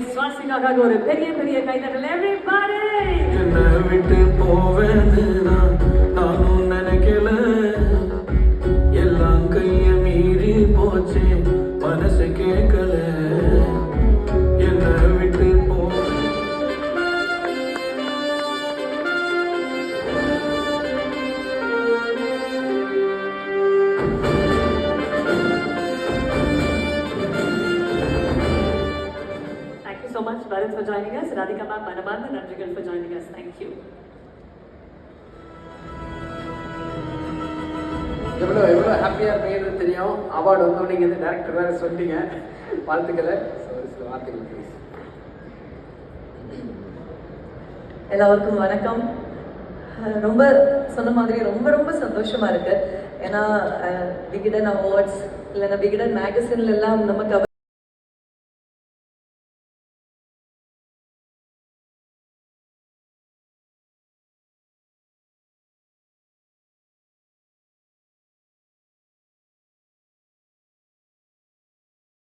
சுவாசிக்காக ஒரு பெரிய பெரிய கைதட்டல். Everybody! என்னை விட்டு போவேன்னு நான் நானும் நினைக்கல. எல்லாம் கைய மீறி போச்சு. மனசு கேட்க so much, Bharat, for joining us. Radhika ma'am, Manamandan Nandrigal for joining us. Thank you. எவ்வளோ எவ்வளோ ஹாப்பியாக இருப்பீங்கன்னு தெரியும் அவார்டு வந்தோடனே நீங்கள் வந்து டேரக்டர் வேறு சொல்லிட்டீங்க வாழ்த்துக்களை ஒரு சில வார்த்தைகள் ப்ளீஸ் எல்லாருக்கும் வணக்கம் ரொம்ப சொன்ன மாதிரி ரொம்ப ரொம்ப சந்தோஷமா இருக்கு ஏன்னா விகடன் அவார்ட்ஸ் இல்லைன்னா விகடன் மேகசின்ல எல்லாம் நமக்கு